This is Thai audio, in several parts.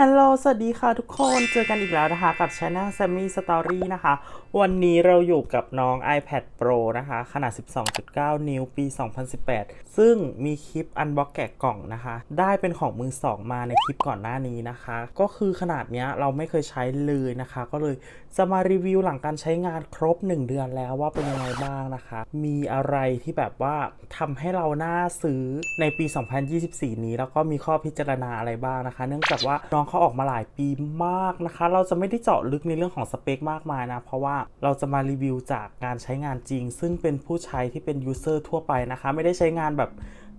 ฮัลโหล สวัสดีค่ะทุกคน เจอกันอีกแล้วนะคะ กับช anel Sammy Story นะคะ วันนี้เราอยู่กับน้อง iPad Pro นะคะ ขนาด 12.9 นิ้วปี 2018 ซึ่งมีคลิปอันบ็อกแกะกล่องนะคะ ได้เป็นของมือสองมาในคลิปก่อนหน้านี้นะคะ ก็คือขนาดเนี้ยเราไม่เคยใช้เลยนะคะ ก็เลยจะมารีวิวหลังการใช้งานครบ 1 เดือนแล้วว่าเป็นยังไงบ้างนะคะ มีอะไรที่แบบว่าทำให้เราน่าซื้อในปี 2024 นี้ แล้วก็มีข้อพิจารณาอะไรบ้างนะคะ เนื่องจากว่าน้องเขาออกมาหลายปีมากนะคะ เราจะไม่ได้เจาะลึกในเรื่องของสเปคมากมายนะ เพราะว่าเราจะมารีวิวจากการใช้งานจริง ซึ่งเป็นผู้ใช้ที่เป็นยูเซอร์ทั่วไปนะคะ ไม่ได้ใช้งานแบบ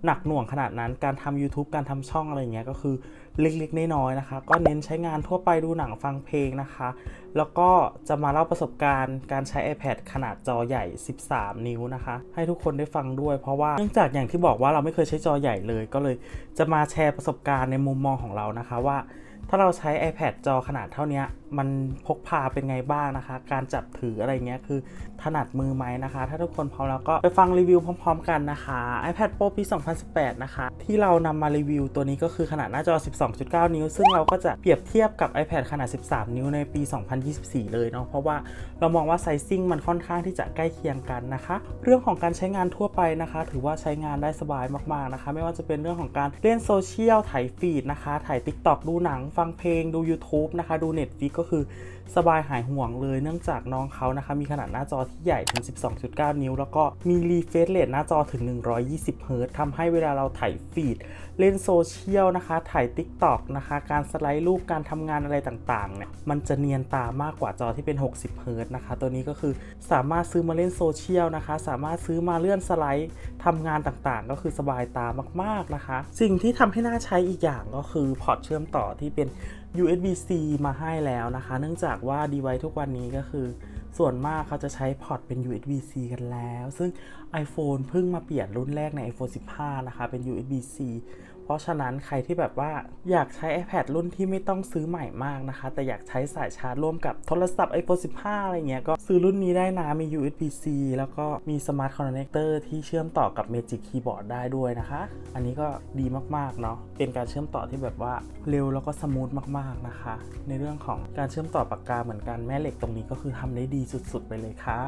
หนักหน่วงขนาดนั้น การทำ YouTube การทำช่องอะไรอย่างเงี้ยก็คือเล็กๆน้อยๆนะคะ ก็เน้นใช้งานทั่วไปดูหนังฟังเพลงนะคะ แล้วก็จะมาเล่าประสบการณ์การใช้ iPad ขนาดจอใหญ่ 13 นิ้วนะคะ ให้ทุกคนได้ฟังด้วย เพราะว่าเนื่องจากอย่างที่บอกว่าเราไม่เคยใช้จอใหญ่เลย ก็เลยจะมาแชร์ประสบการณ์ในมุมมองของเรานะคะว่า ถ้าเราใช้ iPad จอขนาดเท่านี้ มันพกพาเป็นไงบ้างนะคะ การจับถืออะไรเงี้ยคือถนัดมือไหมนะคะ ถ้าทุกคนพร้อมแล้วก็ไปฟังรีวิวพร้อม ๆ กันนะคะ iPad Pro ปี 2018 นะคะ ที่เรานำมารีวิวตัวนี้ก็คือขนาดหน้าจอ 12.9 นิ้ว ซึ่งเราก็จะเปรียบเทียบกับ iPad ขนาด 13 นิ้วในปี 2024 เลยเนาะเพราะว่าเรามองว่าไซซิ่งมันค่อนข้างที่จะใกล้เคียงกันนะคะ เรื่องของการใช้งานทั่วไปนะคะ ถือว่าใช้งานได้สบายมากๆนะคะ ไม่ว่าจะเป็นเรื่องของการเล่นโซเชียลถ่ายฟีดนะคะถ่าย TikTok ดูหนังฟังเพลงดู YouTube นะคะดู Netflix ก็คือสบายหายห่วงเลยเนื่องจากน้องเขานะคะมีขนาดหน้าจอที่ใหญ่ถึง 12.9 นิ้ว แล้วก็มีรีเฟรชเรทหน้าจอถึง 120เฮิรต์ทำให้เวลาเราถ่ายฟีด เล่นโซเชียลนะคะ ถ่าย TikTok นะคะ การสไลด์รูปการทำงานอะไรต่างๆเนี่ยมันจะเนียนตามากกว่าจอที่เป็น 60เฮิรต์นะคะ ตัวนี้ก็คือสามารถซื้อมาเล่นโซเชียลนะคะ สามารถซื้อมาเลื่อนสไลด์ทำงานต่างๆ ก็คือสบายตามากๆนะคะ สิ่งที่ทำให้น่าใช้อีกอย่างก็คือพอร์ตเชื่อมต่อที่เป็น USB-C มาให้แล้วนะคะ เนื่องจากว่า device ทุกวันนี้ก็คือ ส่วนมากเขาจะใช้พอร์ตเป็น USB-C กันแล้ว ซึ่ง iPhone เพิ่งมาเปลี่ยนรุ่นแรกใน iPhone 15 นะคะ เป็น USB-C เพราะฉะนั้นใครที่แบบว่าอยากใช้ iPad รุ่นที่ไม่ต้องซื้อใหม่มากนะคะ แต่อยากใช้สายชาร์จร่วมกับโทรศัพท์ iPhone 15 อะไรเงี้ยก็ ซื้อรุ่นนี้ได้นะ มี USB-C แล้วก็มี Smart Connector ที่เชื่อมต่อกับ Magic Keyboard ได้ด้วยนะคะ อันนี้ก็ดีมากๆเนาะ เป็นการเชื่อมต่อที่แบบว่าเร็วแล้วก็สมูทมากๆนะคะ ในเรื่องของการเชื่อมต่อปากกาเหมือนกันแม่เหล็กตรงนี้ก็คือทำได้ดีสุดๆ ไปเลยค่ะ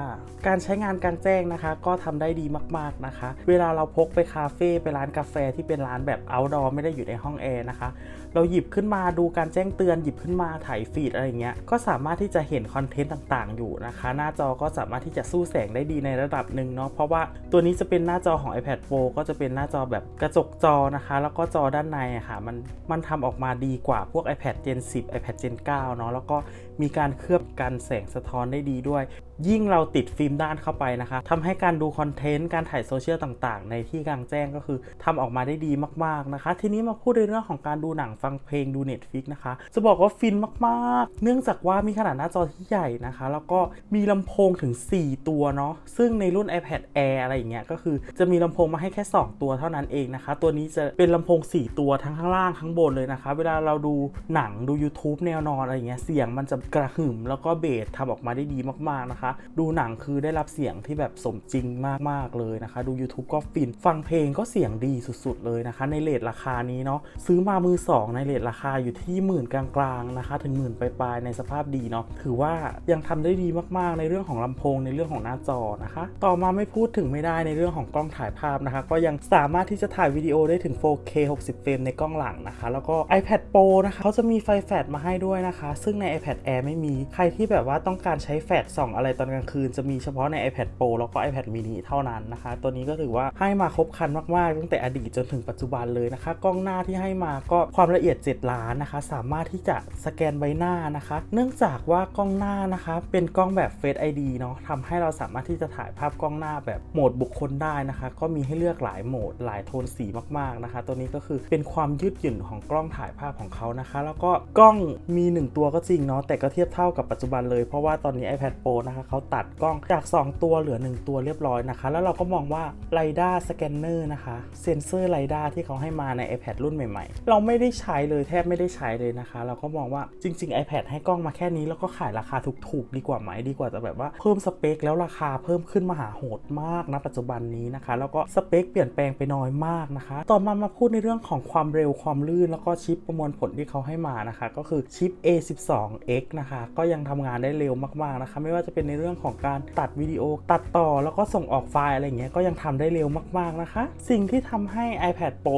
การใช้งานกลางแจ้งนะคะ ก็ทำได้ดีมากๆนะคะ เวลาเราพกไปคาเฟ่ไปร้านกาแฟที่เป็นร้านแบบ outdoor ไม่ได้อยู่ในห้องแอร์นะคะ เราหยิบขึ้นมาดูการแจ้งเตือนหยิบขึ้นมาถ่ายฟีดอะไรเงี้ย ก็สามารถที่จะเห็นคอนเทนต์ต่างๆ อยู่นะคะหน้าจอก็สามารถที่จะสู้แสงได้ดีในระดับหนึ่งเนาะเพราะว่าตัวนี้จะเป็นหน้าจอของ iPad Pro ก็จะเป็นหน้าจอแบบกระจกจอนะคะ แล้วก็จอด้านในอะค่ะมันมันทำออกมาดีกว่าพวก iPad Gen 10 iPad Gen 9 เนาะแล้วก็ มีการเคลือบกันแสงสะท้อนได้ดีด้วย ยิ่งเราติดฟิล์มด้านเข้าไปนะคะทำให้การดูคอนเทนต์การถ่ายโซเชียลต่างๆ ในที่กลางแจ้งก็คือทำออกมาได้ดีมากๆนะคะ ทีนี้มาพูดในเรื่องของการดูหนังฟังเพลงดู Netflix นะคะ จะบอกว่าฟินมากๆ เนื่องจากว่ามีขนาดหน้าจอที่ใหญ่นะคะ แล้วก็มีลำโพงถึง 4 ตัวเนาะซึ่งในรุ่น iPad Air อะไรอย่างเงี้ยก็คือจะมีลำโพงมาให้แค่ 2 ตัวเท่านั้นเองนะคะ ตัวนี้จะเป็นลำโพง 4 ตัวทั้งข้างล่างข้างบนเลยนะคะ เวลาเราดูหนังดู YouTube แนวนอนอะไรอย่างเงี้ยเสียงมันจะกระหึ่มแล้วก็เบสทำออกมาได้ดีมากๆนะคะ ดูหนังคือได้รับเสียงที่แบบสมจริงมากๆเลยนะคะ ดู YouTube ก็ฟินฟังเพลงก็เสียงดีสุดๆเลยนะคะ ในเลทราคานี้เนาะซื้อมามือ 2 ในเลทราคาอยู่ที่หมื่นกลางๆนะคะ ถึงหมื่นปลายๆในสภาพดีเนาะถือว่ายังทำได้ดีมากๆ ในเรื่องของลำโพงในเรื่องของหน้าจอนะคะ ต่อมาไม่พูดถึงไม่ได้ในเรื่องของกล้องถ่ายภาพนะคะ ก็ยังสามารถที่จะถ่ายวิดีโอได้ถึง 4K 60 เฟรมในกล้องหลังนะคะ แล้วก็ iPad Pro นะคะเขาจะมีไฟแฟลชมาให้ด้วยนะคะ ซึ่งใน iPad Air ไม่มี ใครที่แบบว่าต้องการใช้แฟลชส่องอะไรตอนกลางคืน จะมีเฉพาะใน iPad Pro แล้วก็ iPad mini เท่านั้นนะคะ ตัวนี้ก็ถือว่าให้มาครบครันมาก ๆ ตั้งแต่อดีตจนถึงปัจจุบันเลยนะคะ กล้องหน้าที่ให้มาก็ความละเอียด 7 ล้านนะคะ สามารถที่จะสแกนใบหน้านะคะ เนื่องจากว่ากล้องหน้านะคะเป็นกล้องแบบ Face ID เนาะทำให้เราสามารถที่จะถ่ายภาพกล้องหน้าแบบโหมดบุคคลได้นะคะ ก็มีให้เลือกหลายโหมด หลายโทนสีมาก ๆ นะคะ ตัวนี้ก็คือเป็นความยืดหยุ่นของกล้องถ่ายภาพของเขานะคะ แล้วก็กล้องมี 1 ตัวก็จริงเนาะแต่ก็เทียบเท่ากับปัจจุบันเลยเพราะว่าตอนนี้ iPad Pro นะคะเขาตัดกล้องจาก 2 ตัวเหลือ 1 ตัวเรียบร้อยนะคะ แล้วเราก็มองว่า r i d a r Scanner นะคะเซนเซอร์ r i d a r ที่เขาให้มาใน iPad รุ่นใหม่ๆ เราไม่ได้ใช้เลยแทบไม่ได้ใช้เลยนะคะ เราก็มองว่าจริง ๆ iPad ให้กล้องมาแค่นี้แล้วก็ขายราคาถูกๆดีกว่าไหมดีกว่าจะแบบว่าเพิ่มสเปคแล้วราคาเพิ่มขึ้นมาหาโหดมากนะปัจจุบันนี้นะคะ แล้วก็สเปคเปลี่ยนแปลงไปน้อยมากนะคะ ต่อมามาพูดในเรื่องของความเร็วความลื่น แล้วก็ชิปประมวลผลที่เขาให้มานะคะ ก็คือชิป A12X นะคะ ก็ยังทำงานได้เร็วมากๆนะคะ ไม่ว่าจะเป็นในเรื่องของการตัดวิดีโอตัดต่อแล้วก็ส่งออกไฟล์อะไรเงี้ยก็ยังทำได้เร็วมากๆนะคะ สิ่งที่ทำให้ iPad Pro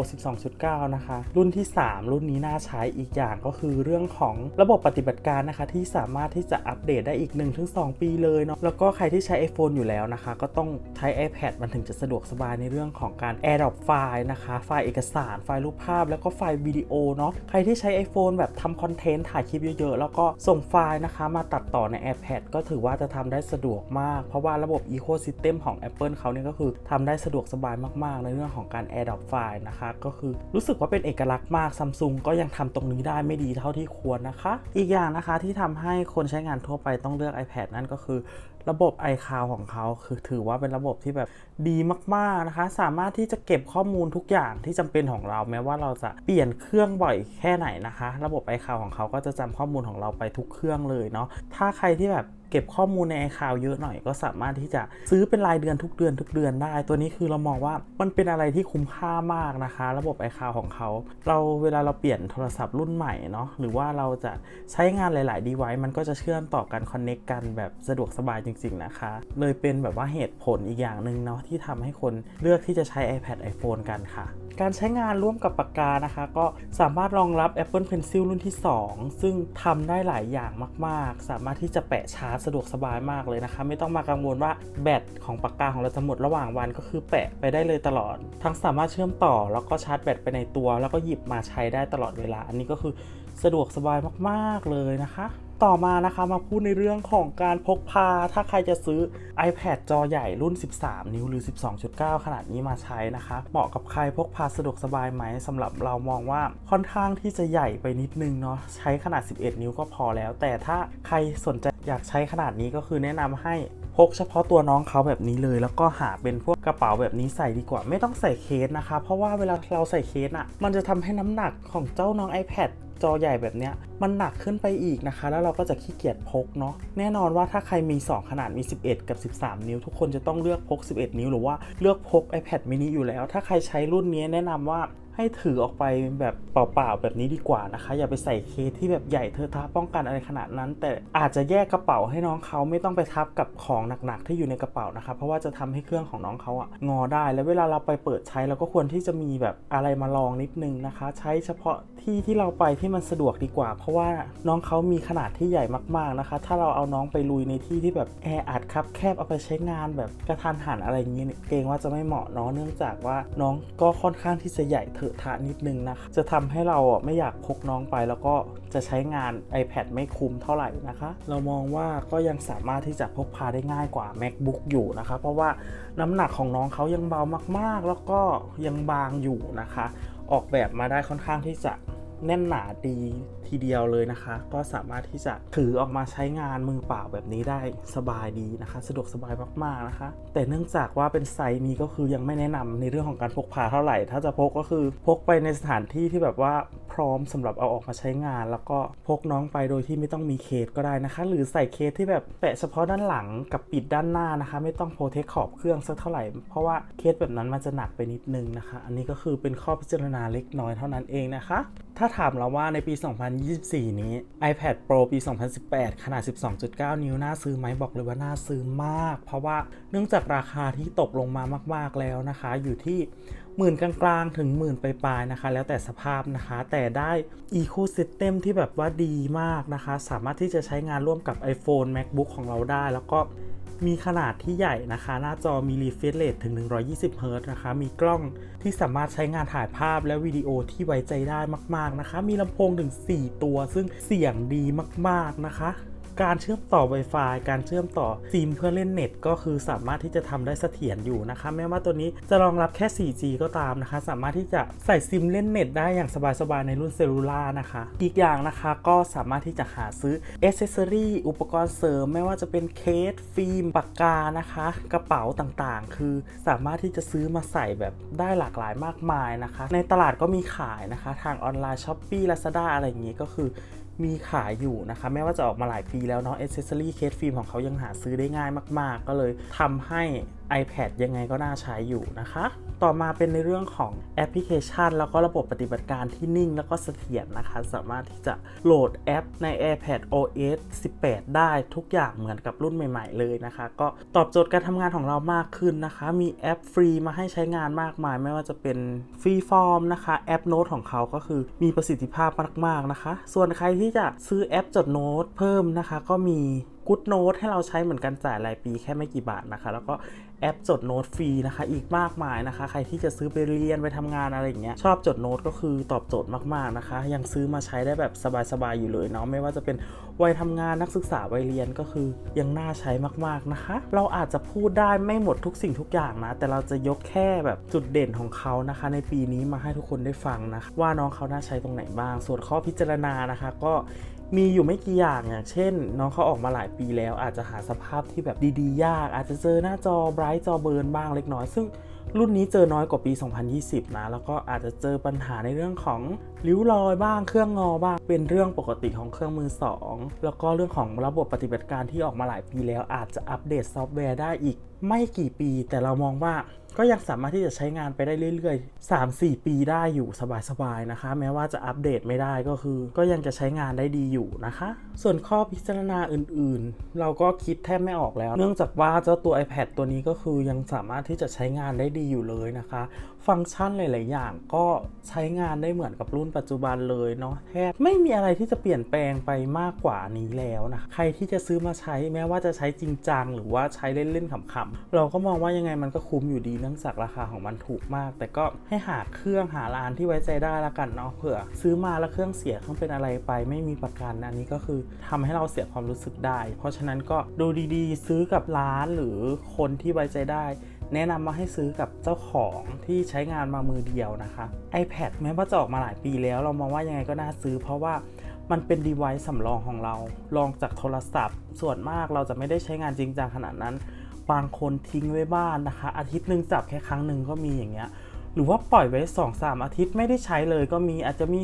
12.9 นะคะ รุ่นที่ 3 รุ่นนี้น่าใช้อีกอย่างก็คือเรื่องของระบบปฏิบัติการนะคะ ที่สามารถที่จะอัปเดตได้อีก 1-2 ปีเลยเนาะแล้วก็ใครที่ใช้ iPhone อยู่แล้วนะคะ ก็ต้องใช้ iPad มันถึงจะสะดวกสบายในเรื่องของการ AirDrop ไฟล์นะคะ ไฟล์เอกสาร ไฟล์รูปภาพ แล้วก็ไฟล์วิดีโอเนาะใครที่ใช้ iPhone แบบทำคอนเทนต์ถ่ายคลิปเยอะๆ แล้วก็ส่งไฟล์นะคะมาตัดต่อใน iPad ก็ถือว่าจะทำได้สะดวกมาก เพราะว่าระบบ Ecosystem ของ Apple เขาเนี่ยก็คือทำได้สะดวกสบายมาก ๆ ในเรื่องของการ AirDrop ไฟล์นะคะ ก็คือรู้สึกว่าเป็นเอกลักษณ์มากซัมซุงก็ยังทำตรงนี้ได้ไม่ดีเท่าที่ควรนะคะ อีกอย่างนะคะที่ทำให้คนใช้งานทั่วไปต้องเลือก iPad นั่นก็คือ ระบบ iCloud ของเขาคือถือว่าเป็นระบบที่แบบดีมากๆนะคะ สามารถที่จะเก็บข้อมูลทุกอย่างที่จำเป็นของเรา แม้ว่าเราจะเปลี่ยนเครื่องบ่อยแค่ไหนนะคะ ระบบ iCloud ของเขาก็จะจำข้อมูลของเราไปทุกเครื่องเลยเนาะถ้าใครที่แบบ เก็บข้อมูลใน iCloud เยอะหน่อยก็สามารถที่จะซื้อเป็นรายเดือนทุกเดือนทุกเดือนได้ ตัวนี้คือเรามองว่ามันเป็นอะไรที่คุ้มค่ามากนะคะ ระบบ iCloud ของเขา เราเวลาเราเปลี่ยนโทรศัพท์รุ่นใหม่เนาะหรือว่าเราจะใช้งานหลายๆ device มันก็จะเชื่อมต่อกันคอนเน็กกันแบบสะดวกสบายจริง ๆ นะคะ เลยเป็นแบบว่าเหตุผลอีกอย่างหนึ่งเนาะที่ทำให้คนเลือกที่จะใช้ iPad iPhone กันค่ะ การใช้งานร่วมกับปากกานะคะ ก็สามารถรองรับ Apple Pencil รุ่นที่ 2 ซึ่งทำได้หลายอย่างมากๆ สามารถที่จะแปะชาร์จสะดวกสบายมากเลยนะคะ ไม่ต้องมากังวลว่าแบตของปากกาของเราจะหมดระหว่างวันก็คือแปะไปได้เลยตลอด ทั้งสามารถเชื่อมต่อแล้วก็ชาร์จแบตไปในตัว แล้วก็หยิบมาใช้ได้ตลอดเวลา อันนี้ก็คือสะดวกสบายมากๆเลยนะคะ ต่อมานะคะมาพูดในเรื่องของการพกพา ถ้าใครจะซื้อ iPad จอใหญ่รุ่น 13 นิ้วหรือ 12.9 ขนาดนี้มาใช้นะคะ เหมาะกับใครพกพาสะดวกสบายไหมสำหรับเรามองว่าค่อนข้างที่จะใหญ่ไปนิดนึงเนาะใช้ขนาด 11 นิ้วก็พอแล้ว แต่ถ้าใครสนใจอยากใช้ขนาดนี้ก็คือแนะนำให้พกเฉพาะตัวน้องเขาแบบนี้เลย แล้วก็หาเป็นพวกกระเป๋าแบบนี้ใส่ดีกว่าไม่ต้องใส่เคสนะคะ เพราะว่าเวลาเราใส่เคสอะมันจะทำให้น้ำหนักของเจ้าน้อง iPad จอใหญ่แบบเนี้ยมันหนักขึ้นไปอีกนะคะ แล้วเราก็จะขี้เกียจพกเนาะแน่นอนว่าถ้าใครมี 2 ขนาดมี 11 กับ 13 นิ้ว ทุกคนจะต้องเลือกพก 11 นิ้วหรือว่าเลือกพก iPad mini อยู่แล้ว ถ้าใครใช้รุ่นนี้แนะนำว่า ให้ถือออกไปแบบเปล่าๆแบบนี้ดีกว่านะคะ อย่าไปใส่เคสที่แบบใหญ่เทอะทะป้องกันอะไรขนาดนั้น แต่อาจจะแยกกระเป๋าให้น้องเขาไม่ต้องไปทับกับของหนักๆที่อยู่ในกระเป๋านะคะเพราะว่าจะทำให้เครื่องของน้องเขาอะงอได้ แล้วเวลาเราไปเปิดใช้เราก็ควรที่จะมีแบบอะไรมาลองนิดนึงนะคะ ใช้เฉพาะที่ที่เราไปที่มันสะดวกดีกว่า เพราะว่าน้องเขามีขนาดที่ใหญ่มากๆนะคะ ถ้าเราเอาน้องไปลุยในที่ที่แบบแออัดครับแคบเอาไปใช้งานแบบกระทันหันอะไรอย่างเนี่ยเกรงว่าจะไม่เหมาะเนาะเนื่องจากว่าน้องก็ค่อนข้างที่จะใหญ่เถอะทะนิดนึงนะคะ จะทำให้เราไม่อยากพกน้องไป แล้วก็จะใช้งาน iPad ไม่คุ้มเท่าไหร่นะคะ เรามองว่าก็ยังสามารถที่จะพกพาได้ง่ายกว่า MacBook อยู่นะคะ เพราะว่าน้ำหนักของน้องเขายังเบามากๆ แล้วก็ยังบางอยู่นะคะ ออกแบบมาได้ค่อนข้างที่จะ แน่นหนาดีทีเดียวเลยนะคะ ก็สามารถที่จะถือออกมาใช้งานมือเปล่าแบบนี้ได้สบายดีนะคะ สะดวกสบายมากๆนะคะ แต่เนื่องจากว่าเป็นไซส์นี้ก็คือยังไม่แนะนำในเรื่องของการพกพาเท่าไหร่ ถ้าจะพกก็คือพกไปในสถานที่ที่แบบว่าพร้อมสำหรับเอาออกมาใช้งาน แล้วก็พกน้องไปโดยที่ไม่ต้องมีเคสก็ได้นะคะ หรือใส่เคสที่แบบแปะเฉพาะด้านหลังกับปิดด้านหน้านะคะ ไม่ต้องโปรเทคขอบเครื่องสักเท่าไหร่ เพราะว่าเคสแบบนั้นมันจะหนักไปนิดนึงนะคะ อันนี้ก็คือเป็นข้อพิจารณาเล็กน้อยเท่านั้นเองนะคะ ถ้าถามเราว่าในปี 2024 นี้ iPad Pro ปี 2018 ขนาด 12.9 นิ้ว น่าซื้อไหมบอกเลยว่าน่าซื้อมาก เพราะว่าเนื่องจากราคาที่ตกลงมามาก ๆ แล้วนะคะ อยู่ที่หมื่นกลางๆ ถึงหมื่นปลายๆนะคะ แล้วแต่สภาพนะคะ แต่ได้ Ecosystem ที่แบบว่าดีมากนะคะ สามารถที่จะใช้งานร่วมกับ iPhone MacBook ของเราได้ แล้วก็ มีขนาดที่ใหญ่นะคะ หน้าจอมี refresh rate ถึง 120 Hz นะคะ มีกล้องที่สามารถใช้งานถ่ายภาพและวิดีโอที่ไว้ใจได้มาก ๆ นะคะ มีลำโพงถึง 4 ตัว ซึ่งเสียงดีมาก ๆ นะคะ การเชื่อมต่อ Wi-Fi การเชื่อมต่อซิมเพื่อเล่นเน็ต ก็คือสามารถที่จะทำได้เสถียรอยู่นะคะ แม้ว่าตัวนี้จะรองรับแค่ 4G ก็ตามนะคะ สามารถที่จะใส่ซิมเล่นเน็ตได้อย่างสบายๆ ในรุ่นเซลลูล่านะคะ อีกอย่างนะคะก็สามารถที่จะหาซื้ออ c เซสซอรี่อุปกรณ์เสริม ไม่ว่าจะเป็นเคส ฟิล์ม ปากกานะคะ กระเป๋าต่างๆ คือสามารถที่จะซื้อมาใส่แบบได้หลากหลายมากมายนะคะ ในตลาดก็มีขายนะคะ ทางออนไลน์ s h อ p e e Lazada อะไรอย่างนี้ก็คือ มีขายอยู่นะคะแม้ว่าจะออกมาหลายปีแล้วเนาะเอเซอรี่เคสฟิล์มของเขายังหาซื้อได้ง่ายมาก ๆ ก็เลยทำให้ iPad ยังไงก็น่าใช้อยู่นะคะ ต่อมาเป็นในเรื่องของแอปพลิเคชัน แล้วก็ระบบปฏิบัติการที่นิ่ง แล้วก็เสถียรนะคะ สามารถที่จะโหลดแอปใน iPad OS 18 ได้ทุกอย่างเหมือนกับรุ่นใหม่ ๆ เลยนะคะ ก็ตอบโจทย์การทำงานของเรามากขึ้นนะคะ มีแอปฟรีมาให้ใช้งานมากมาย ไม่ว่าจะเป็นฟรีฟอร์มนะคะแอปโน้ตของเขาก็คือมีประสิทธิภาพมากๆนะคะ ส่วนใครที่จะซื้อแอปจดโน้ตเพิ่มนะคะ ก็มีกู d โน้ตให้เราใช้เหมือนกันจ่ายรายปีแค่ไม่กี่บาทนะคะ แล้วก็แอปจดโน้ตฟรีนะคะ อีกมากมายนะคะ ใครที่จะซื้อไปเรียนไปทำงานอะไรอย่างเงี้ยชอบจดโน้ตก็คือตอบโจทย์มากๆนะคะ ยังซื้อมาใช้ได้แบบสบายๆอยู่เลยเนาะไม่ว่าจะเป็นวัยทำงานนักศึกษาวัยเรียนก็คือยังน่าใช้มากๆนะคะ เราอาจจะพูดได้ไม่หมดทุกสิ่งทุกอย่างนะ แต่เราจะยกแค่แบบจุดเด่นของเขานะคะ ในปีนี้มาให้ทุกคนได้ฟังนะคะว่าน้องเขาน่าใช้ตรงไหนบ้าง ส่วนข้อพิจารณานะคะ ก็ มีอยู่ไม่กี่อย่างอย่างเช่น น้องเขาออกมาหลายปีแล้วอาจจะหาสภาพที่แบบดีๆ ยาก อาจจะเจอหน้าจอไบรท์จอเบิร์นบ้างเล็กน้อย ซึ่งรุ่นนี้เจอน้อยกว่าปี 2020 นะ แล้วก็อาจจะเจอปัญหาในเรื่องของริ้วรอยบ้าง เครื่องงอบ้าง เป็นเรื่องปกติของเครื่องมือ 2 แล้วก็เรื่องของระบบปฏิบัติการที่ออกมาหลายปีแล้ว อาจจะอัปเดตซอฟต์แวร์ได้อีก ไม่กี่ปี แต่เรามองว่า ก็ยังสามารถที่จะใช้งานไปได้เรื่อยๆ 3-4 ปีได้อยู่สบายๆนะคะ แม้ว่าจะอัปเดตไม่ได้ก็คือ ก็ยังจะใช้งานได้ดีอยู่นะคะ ส่วนข้อพิจารณาอื่นๆ เราก็คิดแทบไม่ออกแล้ว เนื่องจากว่าเจ้าตัว iPad ตัวนี้ก็คือยังสามารถที่จะใช้งานได้ดีอยู่เลยนะคะ ฟังก์ชันหลาย ๆ อย่างก็ใช้งานได้เหมือนกับรุ่นปัจจุบันเลยเนาะแทบไม่มีอะไรที่จะเปลี่ยนแปลงไปมากกว่านี้แล้วนะ ใครที่จะซื้อมาใช้แม้ว่าจะใช้จริงจังหรือว่าใช้เล่น ๆ ขำ ๆ เราก็มองว่ายังไงมันก็คุ้มอยู่ดีเนื่องจากราคาของมันถูกมาก แต่ก็ให้หาเครื่องหาร้านที่ไว้ใจได้ละกันเนาะเผื่อ ซื้อมาแล้วเครื่องเสียเครื่องเป็นอะไรไป ไม่มีประกันอันนี้ก็คือทำให้เราเสียความรู้สึกได้ เพราะฉะนั้นก็ดูดี ๆ ซื้อกับร้านหรือคนที่ไว้ใจได้ แนะนำมาให้ซื้อกับเจ้าของที่ใช้งานมามือเดียวนะคะ iPad แม้ว่าจะออกมาหลายปีแล้ว เรามองว่ายังไงก็น่าซื้อ เพราะว่ามันเป็น device สำรองของเราลองจากโทรศัพท์ ส่วนมากเราจะไม่ได้ใช้งานจริงจังขนาดนั้น บางคนทิ้งไว้บ้านนะคะ อาทิตย์หนึ่งจับแค่ครั้งหนึ่งก็มีอย่างเงี้ยหรือว่าปล่อยไว้ 2-3สามอาทิตย์ไม่ได้ใช้เลยก็มีอาจจะมี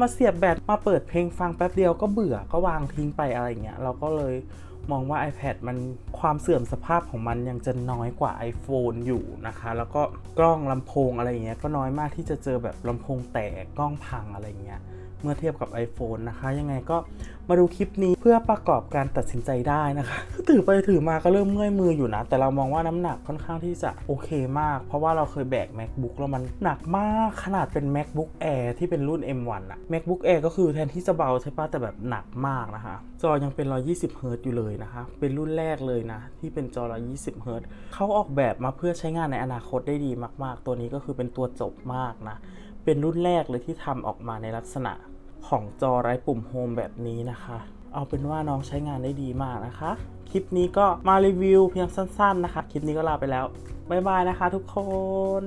มาเสียบแบตมาเปิดเพลงฟังแป๊บเดียวก็เบื่อก็วางทิ้งไปอะไรเงี้ยเราก็เลย มองว่า iPad มันความเสื่อมสภาพของมันยังจะน้อยกว่า iPhone อยู่นะคะ แล้วก็กล้องลำโพงอะไรอย่างเงี้ยก็น้อยมากที่จะเจอแบบลำโพงแตกกล้องพังอะไรเงี้ยเมื่อเทียบกับ iPhone นะคะ ยังไงก็ มาดูคลิปนี้เพื่อประกอบการตัดสินใจได้นะคะถือไปถือมาก็เริ่มเมื่อยมืออยู่นะ แต่เรามองว่าน้ำหนักค่อนข้างที่จะโอเคมาก เพราะว่าเราเคยแบก MacBook แล้วมันหนักมากขนาดเป็น MacBook Air ที่เป็นรุ่น M1 อะ MacBook Air ก็คือแทนที่จะเบาใช่ปะแต่แบบหนักมากนะคะ จอยังเป็น 120 h z อยู่เลยนะคะ เป็นรุ่นแรกเลยนะ ที่เป็นจอ 120 h z เขาออกแบบมาเพื่อใช้งานในอนาคตได้ดีมาก ๆ ตัวนี้ก็คือเป็นตัวจบมากนะ เป็นรุ่นแรกเลยที่ทำออกมาในลักษณะ ของจอไร้ปุ่มโฮมแบบนี้นะคะ เอาเป็นว่าน้องใช้งานได้ดีมากนะคะ คลิปนี้ก็มารีวิวเพียงสั้นๆนะคะ คลิปนี้ก็ลาไปแล้ว บ๊ายบายนะคะทุกคน